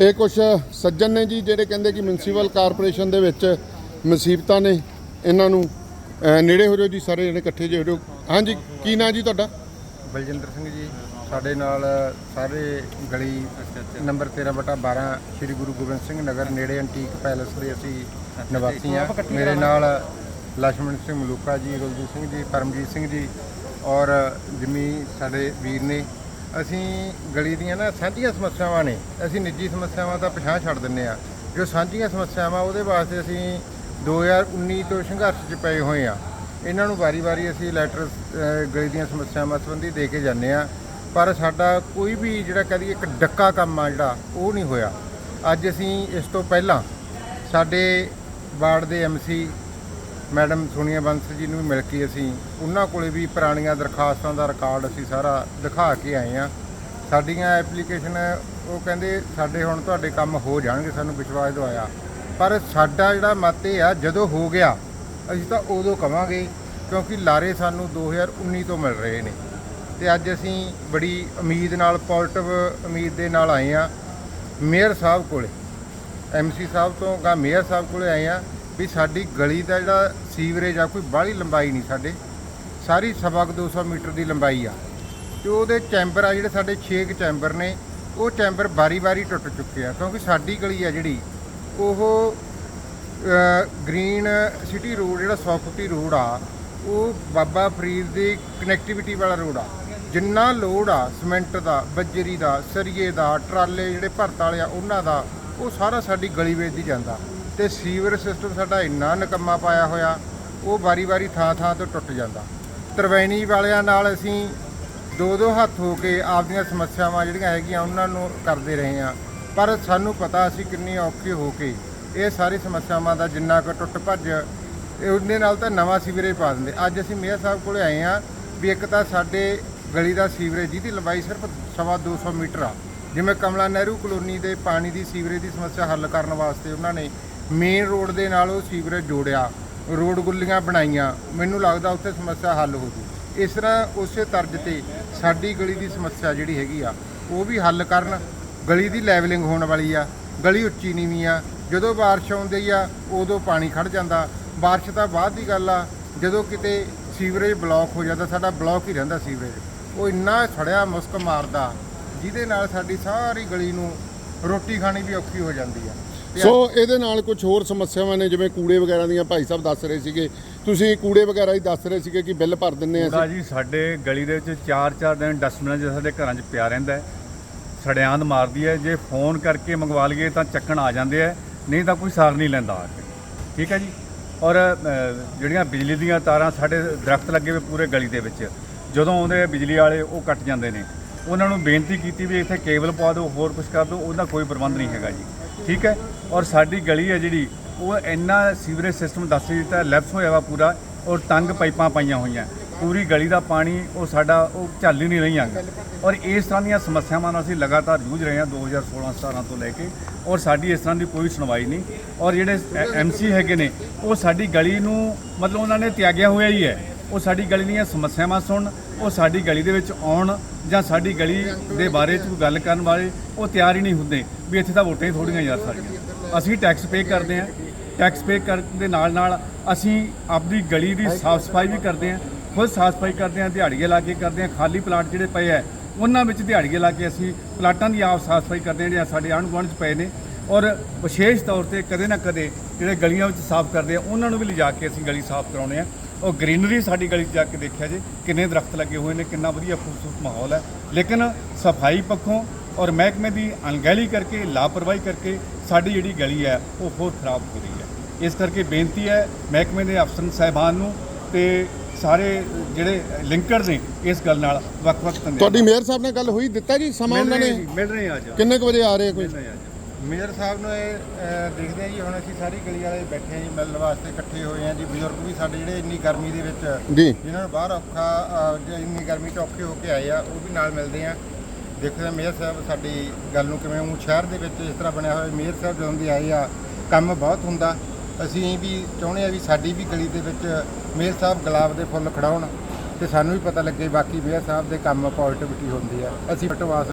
ਇਹ ਕੁਝ ਸੱਜਣ ਨੇ ਜੀ ਜਿਹੜੇ ਕਹਿੰਦੇ ਕਿ ਮਿਊਨਿਸਪਲ ਕਾਰਪੋਰੇਸ਼ਨ ਦੇ ਵਿੱਚ ਮੁਸੀਬਤਾਂ ਨੇ, ਇਹਨਾਂ ਨੂੰ ਨੇੜੇ ਹੋ ਜਾਓ ਜੀ, ਸਾਰੇ ਜਿਹੜੇ ਇਕੱਠੇ ਜਿਹੇ ਹੋ ਜਾਓ। ਹਾਂਜੀ, ਕੀ ਨਾਂ ਜੀ ਤੁਹਾਡਾ? ਬਲਜਿੰਦਰ ਸਿੰਘ ਜੀ, ਸਾਡੇ ਨਾਲ ਸਾਰੇ ਗਲੀ ਨੰਬਰ 13 ਬਟਾ 12 ਸ੍ਰੀ ਗੁਰੂ ਗੋਬਿੰਦ ਸਿੰਘ ਨਗਰ ਨੇੜੇ ਐਂਟੀਕ ਪੈਲੇਸ ਦੇ ਅਸੀਂ ਨਿਵਾਸੀ ਆ ਮੇਰੇ ਨਾਲ ਲక్ష్ਮਣ ਸਿੰਘ ਮਲੂਕਾ ਜੀ ਰੋਲਜੀਤ ਸਿੰਘ ਜੀ, ਪਰਮਜੀਤ ਸਿੰਘ ਜੀ ਔਰ ਜਮੀ ਸਾਡੇ ਵੀਰ ਨੇ। ਅਸੀਂ ਗਲੀ ਦੀਆਂ ਨਾ ਸਾਂਝੀਆਂ ਸਮੱਸਿਆਵਾਂ ਨੇ, ਅਸੀਂ ਨਿੱਜੀ ਸਮੱਸਿਆਵਾਂ ਤਾਂ ਪਛਾਣ ਛੱਡ ਦਿੰਨੇ ਆ ਜੋ ਸਾਂਝੀਆਂ ਸਮੱਸਿਆਵਾਂ, ਉਹਦੇ ਵਾਸਤੇ ਅਸੀਂ 2019 ਤੋਂ ਸੰਘਰਸ਼ 'ਚ ਪਏ ਹੋਏ ਆ ਇਹਨਾਂ ਨੂੰ ਵਾਰੀ-ਵਾਰੀ ਅਸੀਂ ਲੈਟਰ ਗਲੀ ਦੀਆਂ ਸਮੱਸਿਆਵਾਂ ਸੰਬੰਧੀ ਦੇ ਕੇ ਜਾਂਦੇ ਆ ਪਰ ਸਾਡਾ ਕੋਈ ਵੀ ਜਿਹੜਾ ਕਹਦੀ ਇੱਕ ਡੱਕਾ ਕੰਮ ਆ ਜਿਹੜਾ, ਉਹ ਨਹੀਂ ਹੋਇਆ। ਅੱਜ ਅਸੀਂ ਇਸ ਤੋਂ ਪਹਿਲਾਂ ਸਾਡੇ ਵਾਰਡ ਦੇ ਐਮਸੀ ਮੈਡਮ ਸੋਨੀਆ ਬੰਸ ਜੀ ਨੂੰ ਵੀ ਮਿਲ ਕੇ ਅਸੀਂ ਉਹਨਾਂ ਕੋਲੇ ਵੀ ਪੁਰਾਣੀਆਂ ਦਰਖਾਸਤਾਂ ਦਾ ਰਿਕਾਰਡ ਅਸੀਂ ਸਾਰਾ ਦਿਖਾ ਕੇ ਆਏ ਆ ਸਾਡੀਆਂ ਐਪਲੀਕੇਸ਼ਨ ਉਹ ਕਹਿੰਦੇ ਸਾਡੇ ਹੁਣ ਤੁਹਾਡੇ ਕੰਮ ਹੋ ਜਾਣਗੇ, ਸਾਨੂੰ ਵਿਸ਼ਵਾਸ ਦਵਾਇਆ। ਪਰ ਸਾਡਾ ਜਿਹੜਾ ਮਤ ਇਹ ਆ, ਜਦੋਂ ਹੋ ਗਿਆ, ਅਸੀਂ ਤਾਂ ਉਦੋਂ ਕਵਾਂਗੇ, ਕਿਉਂਕਿ ਲਾਰੇ ਸਾਨੂੰ 2019 ਤੋਂ ਮਿਲ ਰਹੇ ਨੇ। ਤੇ ਅੱਜ ਅਸੀਂ ਬੜੀ ਉਮੀਦ ਨਾਲ ਪੋਜ਼ਿਟਿਵ ਉਮੀਦ ਦੇ ਨਾਲ ਆਏ ਆ ਮੇਅਰ ਸਾਹਿਬ ਕੋਲੇ ਐਮਸੀ ਸਾਹਿਬ ਤੋਂ, ਗਾ ਮੇਅਰ ਸਾਹਿਬ ਕੋਲੇ ਆਏ ਆ ਵੀ ਸਾਡੀ ਗਲੀ ਦਾ ਜਿਹੜਾ ਸੀਵਰੇਜ ਆ ਕੋਈ ਬਾਹਲੀ ਲੰਬਾਈ ਨਹੀਂ ਸਾਡੇ। ਸਾਰੀ ਸਵਾ ਕੁ 200 ਮੀਟਰ ਦੀ ਲੰਬਾਈ ਆ। ਤੇ ਉਹਦੇ ਚੈਂਬਰ ਆ ਜਿਹੜੇ ਸਾਡੇ 6 ਕੁ ਚੈਂਬਰ ਨੇ, ਉਹ ਚੈਂਬਰ ਵਾਰੀ-ਵਾਰੀ ਟੁੱਟ ਚੁੱਕੇ ਆ ਕਿਉਂਕਿ ਸਾਡੀ ਗਲੀ ਆ ਜਿਹੜੀ, ਉਹ ਗ੍ਰੀਨ ਸਿਟੀ ਰੋਡ ਜਿਹੜਾ 100 ਫੁੱਟੀ ਰੋਡ ਆ, ਉਹ ਬਾਬਾ ਫਰੀਦ ਦੀ ਕਨੈਕਟੀਵਿਟੀ ਵਾਲਾ ਰੋਡ ਆ। ਜਿੰਨਾ ਲੋਡ ਆ ਸਿਮੈਂਟ ਦਾ, ਬੱਜਰੀ ਦਾ, ਸਰੀਏ ਦਾ, ਟਰਾਲੇ ਜਿਹੜੇ ਭਰਤ ਵਾਲੇ ਆ, ਉਹਨਾਂ ਦਾ, ਉਹ ਸਾਰਾ ਸਾਡੀ ਗਲੀ ਵੇਚ ਦੀ ਜਾਂਦਾ। ਤੇ ਸੀਵਰ ਸਿਸਟਮ ਸਾਡਾ ਇੰਨਾ ਨਿਕੰਮਾ ਪਾਇਆ ਹੋਇਆ, ਉਹ ਵਾਰੀ-ਵਾਰੀ ਥਾਂ-ਥਾਂ ਤੋਂ ਟੁੱਟ ਜਾਂਦਾ। ਤਰਵੈਣੀ ਵਾਲਿਆਂ ਨਾਲ ਅਸੀਂ ਦੋ ਦੋ ਹੱਥ ਹੋ ਕੇ ਆਪਦੀਆਂ ਸਮੱਸਿਆਵਾਂ ਜਿਹੜੀਆਂ ਹੈਗੀਆਂ ਉਹਨਾਂ ਨੂੰ ਕਰਦੇ ਰਹੇ ਆ ਪਰ ਸਾਨੂੰ ਪਤਾ ਅਸੀਂ ਕਿੰਨੀ ਔਖੀ ਹੋ ਕੇ ਇਹ ਸਾਰੀ ਸਮੱਸਿਆਵਾਂ ਦਾ ਜਿੰਨਾ ਕੁ ਟੁੱਟ ਭੱਜ ਉਹਦੇ ਨਾਲ ਤਾਂ ਨਵਾਂ ਸੀਵਰੇਜ ਪਾ ਦਿੰਦੇ। ਅੱਜ ਅਸੀਂ ਮੇਅਰ ਸਾਹਿਬ ਕੋਲੇ ਆਏ ਆ ਵੀ ਇੱਕ ਤਾਂ ਸਾਡੇ ਗਲੀ ਦਾ ਸੀਵਰੇਜ, ਜਿਹਦੀ ਲੰਬਾਈ ਸਿਰਫ ਸਵਾ 200 ਮੀਟਰ ਆ, ਜਿਵੇਂ ਕਮਲਾ ਨਹਿਰੂ ਕਲੋਨੀ ਦੇ ਪਾਣੀ ਦੀ ਸੀਵਰੇਜ ਦੀ ਸਮੱਸਿਆ ਹੱਲ ਕਰਨ ਵਾਸਤੇ ਉਹਨਾਂ ਨੇ ਮੇਨ ਰੋਡ ਦੇ ਨਾਲ ਉਹ ਸੀਵਰੇਜ ਜੋੜਿਆ ਰੋਡ ਗੁੱਲੀਆਂ ਬਣਾਈਆਂ, ਮੈਨੂੰ ਲੱਗਦਾ ਉੱਥੇ ਸਮੱਸਿਆ ਹੱਲ ਹੋ ਜੂ। ਇਸ ਤਰ੍ਹਾਂ ਉਸੇ ਤਰਜ਼ ਤੇ ਸਾਡੀ ਗਲੀ ਦੀ ਸਮੱਸਿਆ ਜਿਹੜੀ ਹੈਗੀ ਆ, ਉਹ ਵੀ ਹੱਲ ਕਰਨ। ਗਲੀ ਦੀ ਲੈਵਲਿੰਗ ਹੋਣ ਵਾਲੀ ਆ, ਗਲੀ ਉੱਚੀ ਨੀਵੀਂ ਆ, ਜਦੋਂ ਬਾਰਿਸ਼ ਆਉਂਦੀ ਆ, ਉਦੋਂ ਪਾਣੀ ਖੜ ਜਾਂਦਾ। ਬਾਰਿਸ਼ ਤਾਂ ਬਾਅਦ ਦੀ ਗੱਲ ਆ, ਜਦੋਂ ਕਿਤੇ ਸੀਵਰੇਜ ਬਲੌਕ ਹੋ ਜਾਂਦਾ, ਸਾਡਾ ਬਲੌਕ ਹੀ ਰਹਿੰਦਾ ਸੀਵਰੇਜ। ਉਹ ਇੰਨਾ ਛੜਿਆ ਮੁਸਕ ਮਾਰਦਾ, ਜਿਹਦੇ ਨਾਲ ਸਾਡੀ ਸਾਰੀ ਗਲੀ ਨੂੰ ਰੋਟੀ ਖਾਣੀ ਵੀ ਔਖੀ ਹੋ ਜਾਂਦੀ ਆ। ਸੋ ਇਹਦੇ ਨਾਲ ਕੁਝ ਹੋਰ ਸਮੱਸਿਆਵਾਂ ਨੇ ਜਿਵੇਂ ਕੂੜੇ ਵਗੈਰਾ ਦੀਆਂ ਭਾਈ ਸਾਹਿਬ ਦੱਸ ਰਹੇ ਸੀਗੇ। ਤੁਸੀਂ ਕੂੜੇ ਵਗੈਰਾ ਹੀ ਦੱਸ ਰਹੇ ਸੀਗੇ ਕਿ ਬਿੱਲ ਭਰ ਦਿੰਨੇ ਆ ਜੀ ਸਾਡੇ ਗਲੀ ਦੇ ਵਿੱਚ 4-4 ਦਿਨ ਡਸਟਬਿਨਾਂ 'ਚ ਸਾਡੇ ਘਰਾਂ 'ਚ ਪਿਆ ਰਹਿੰਦਾ ਹੈ। ਸੜਿਆਂਦ ਮਾਰਦੀ ਹੈ। ਜੇ ਫੋਨ ਕਰਕੇ ਮੰਗਵਾ ਲਈਏ ਤਾਂ ਚੱਕਣ ਆ ਜਾਂਦੇ ਆ ਨਹੀਂ ਤਾਂ ਕੋਈ ਸਾਰ ਨਹੀਂ ਲੈਂਦਾ ਆ ਕੇ। ਠੀਕ ਹੈ ਜੀ? ਔਰ ਜਿਹੜੀਆਂ ਬਿਜਲੀ ਦੀਆਂ ਤਾਰਾਂ ਸਾਡੇ ਦਰਖਤ ਲੱਗੇ ਹੋਏ ਪੂਰੇ ਗਲੀ ਦੇ ਵਿੱਚ ਜਦੋਂ ਆਉਂਦੇ ਬਿਜਲੀ ਵਾਲੇ ਉਹ ਕੱਟ ਜਾਂਦੇ ਨੇ। ਉਹਨਾਂ ਨੂੰ ਬੇਨਤੀ ਕੀਤੀ ਵੀ ਇੱਥੇ ਕੇਬਲ ਪਾ ਦਿਓ, ਹੋਰ ਕੁਝ ਕਰ ਦਿਓ, ਉਹਦਾ ਕੋਈ ਪ੍ਰਬੰਧ ਨਹੀਂ ਹੈਗਾ ਜੀ। ਠੀਕ ਹੈ? ਔਰ ਸਾਡੀ ਗਲੀ ਹੈ ਜਿਹੜੀ, ਉਹ ਇੰਨਾ ਸੀਵਰੇਜ ਸਿਸਟਮ ਦੱਸ ਦਿੱਤਾ ਲੈਪਸ ਹੋਇਆ ਵਾ ਪੂਰਾ, ਔਰ ਤੰਗ ਪਾਈਪਾਂ ਪਾਈਆਂ ਹੋਈਆਂ। ਪੂਰੀ ਗਲੀ ਦਾ ਪਾਣੀ, ਉਹ ਸਾਡਾ, ਉਹ ਝੱਲ ਹੀ ਨਹੀਂ ਰਹੀਆਂ। ਔਰ ਇਸ ਤਰ੍ਹਾਂ ਦੀਆਂ ਸਮੱਸਿਆਵਾਂ ਨਾਲ ਅਸੀਂ ਲਗਾਤਾਰ ਜੂਝ ਰਹੇ ਹਾਂ 2016-17 ਤੋਂ ਲੈ ਕੇ, ਔਰ ਸਾਡੀ ਇਸ ਤਰ੍ਹਾਂ ਦੀ ਕੋਈ ਸੁਣਵਾਈ ਨਹੀਂ। ਔਰ ਜਿਹੜੇ ਐਮਸੀ ਹੈਗੇ ਨੇ, ਉਹ ਸਾਡੀ ਗਲੀ ਨੂੰ, ਮਤਲਬ ਉਹਨਾਂ ਨੇ ਤਿਆਗਿਆ ਹੋਇਆ ਹੀ ਹੈ। ਉਹ ਸਾਡੀ ਗਲੀ ਦੀਆਂ ਸਮੱਸਿਆਵਾਂ ਸੁਣਨ ਉਹ ਸਾਡੀ ਗਲੀ ਦੇ ਵਿੱਚ ਆਉਣ ਜਾਂ ਸਾਡੀ ਗਲੀ ਦੇ ਬਾਰੇ 'ਚ ਕੋਈ ਗੱਲ ਕਰਨ ਵਾਲੇ, ਉਹ ਤਿਆਰ ਹੀ ਨਹੀਂ ਹੁੰਦੇ ਵੀ ਇੱਥੇ ਤਾਂ ਵੋਟਾਂ ਹੀ ਥੋੜੀਆਂ ਯਾਰ ਸਾਡੀਆਂ ਅਸੀਂ ਟੈਕਸ ਪੇ ਕਰਦੇ ਹਾਂ। ਟੈਕਸ ਪੇ ਕਰਨ ਦੇ ਨਾਲ ਨਾਲ ਅਸੀਂ ਆਪਣੀ ਗਲੀ ਦੀ ਸਾਫ਼ ਸਫ਼ਾਈ ਵੀ ਕਰਦੇ ਹਾਂ। ਖੁਦ ਸਾਫ਼ ਸਫ਼ਾਈ ਕਰਦੇ ਹਾਂ ਦਿਹਾੜੀਏ ਲਾ ਕੇ ਕਰਦੇ ਹਾਂ। ਖਾਲੀ ਪਲਾਟ ਜਿਹੜੇ ਪਏ ਆ ਉਹਨਾਂ ਵਿੱਚ ਦਿਹਾੜੀਏ ਲਾ ਕੇ ਅਸੀਂ ਪਲਾਟਾਂ ਦੀ ਆਪ ਸਾਫ਼ ਸਫ਼ਾਈ ਕਰਦੇ ਹਾਂ, ਜਿਹੜੇ ਸਾਡੇ ਆਂਢ ਗੁਆਂਢ 'ਚ ਪਏ ਨੇ। ਔਰ ਵਿਸ਼ੇਸ਼ ਤੌਰ ਤੇ ਕਦੇ ਨਾ ਕਦੇ ਜਿਹੜੇ ਗਲੀਆਂ ਵਿੱਚ ਸਾਫ਼ ਕਰਦੇ ਆ, ਉਹਨਾਂ ਨੂੰ ਵੀ ਲਿਜਾ ਕੇ ਅਸੀਂ ਗਲੀ ਸਾਫ਼ ਕਰਾਉਂਦੇ ਆ ਉਹ ਗ੍ਰੀਨਰੀ ਸਾਡੀ ਗਲੀ 'ਚ ਜਾ ਕੇ ਦੇਖਿਆ ਜੇ ਕਿੰਨੇ ਦਰਖਤ ਲੱਗੇ ਹੋਏ ਨੇ ਕਿੰਨਾ ਵਧੀਆ ਖੂਬਸੂਰਤ ਮਾਹੌਲ ਹੈ। ਲੇਕਿਨ ਸਫ਼ਾਈ ਪੱਖੋਂ ਔਰ ਮਹਿਕਮੇ ਦੀ ਅਣਗਹਿਲੀ ਕਰਕੇ ਲਾਪਰਵਾਹੀ ਕਰਕੇ ਸਾਡੀ ਜਿਹੜੀ ਗਲੀ ਹੈ ਉਹ ਹੋਰ ਖਰਾਬ ਹੋ ਰਹੀ ਹੈ। ਇਸ ਕਰਕੇ ਬੇਨਤੀ ਹੈ ਮਹਿਕਮੇ ਦੇ ਅਫਸਰ ਸਾਹਿਬਾਨ ਨੂੰ ਤੇ ਸਾਰੇ ਜਿਹੜੇ ਲਿੰਕਰਸ ਨੇ ਇਸ ਗੱਲ ਨਾਲ ਵੱਖ-ਵੱਖ ਤੁਹਾਡੀ ਮੇਅਰ ਸਾਹਿਬ ਨਾਲ ਗੱਲ ਹੋਈ ਦਿੱਤਾ ਜੀ ਸਮਾਂ ਉਹਨਾਂ ਨੇ? ਮਿਲ ਰਹੇ ਆ ਅੱਜ ਕਿੰਨੇ ਕੁ ਵਜੇ ਆ ਰਹੇ ਕੋਈ? ਮੇਅਰ ਸਾਹਿਬ ਨੂੰ ਇਹ ਅਹ, ਦੇਖਦੇ ਆ ਜੀ ਹੁਣ ਅਸੀਂ ਸਾਰੀ ਗਲੀ ਵਾਲੇ ਬੈਠੇ ਆ ਜੀ ਮਿਲਣ ਵਾਸਤੇ ਇਕੱਠੇ ਹੋਏ ਆ ਜੀ। ਬਜ਼ੁਰਗ ਵੀ ਸਾਡੇ ਜਿਹੜੇ ਇੰਨੀ ਗਰਮੀ ਦੇ ਵਿੱਚ ਜੀ। ਜਿਨ੍ਹਾਂ ਨੂੰ ਬਾਹਰ ਔਖਾ ਅਹ, ਜੇ ਇੰਨੀ ਗਰਮੀ 'ਚ ਔਖੇ ਹੋ ਕੇ ਆਏ ਆ ਉਹ ਵੀ ਨਾਲ ਮਿਲਦੇ ਆ ਦੇਖਦੇ ਆ ਮੇਅਰ ਸਾਹਿਬ ਸਾਡੀ ਗੱਲ ਨੂੰ ਕਿਵੇਂ ਉਹ ਸ਼ਹਿਰ ਦੇ ਵਿੱਚ ਇਸ ਤਰ੍ਹਾਂ ਬਣਿਆ ਹੋਇਆ ਮੇਅਰ ਸਾਹਿਬ ਜਦੋਂ ਦੀ ਆਏ ਆ ਕੰਮ ਬਹੁਤ ਹੁੰਦਾ। ਅਸੀਂ ਵੀ ਚਾਹੁੰਦੇ ਆ ਵੀ ਸਾਡੀ ਵੀ ਗਲੀ ਦੇ ਵਿੱਚ ਮੇਅਰ ਸਾਹਿਬ ਗੁਲਾਬ ਦੇ ਫੁੱਲ ਖੜਾਉਣ ਤੇ ਸਾਨੂੰ ਵੀ ਪਤਾ ਲੱਗੇ ਬਾਕੀ ਮੇਅਰ ਸਾਹਿਬ ਦੇ ਕੰਮ ਪੋਜ਼ਿਟਿਵਿਟੀ ਹੁੰਦੀ ਆ। ਅਸੀਂ ਪਟਵਾਸ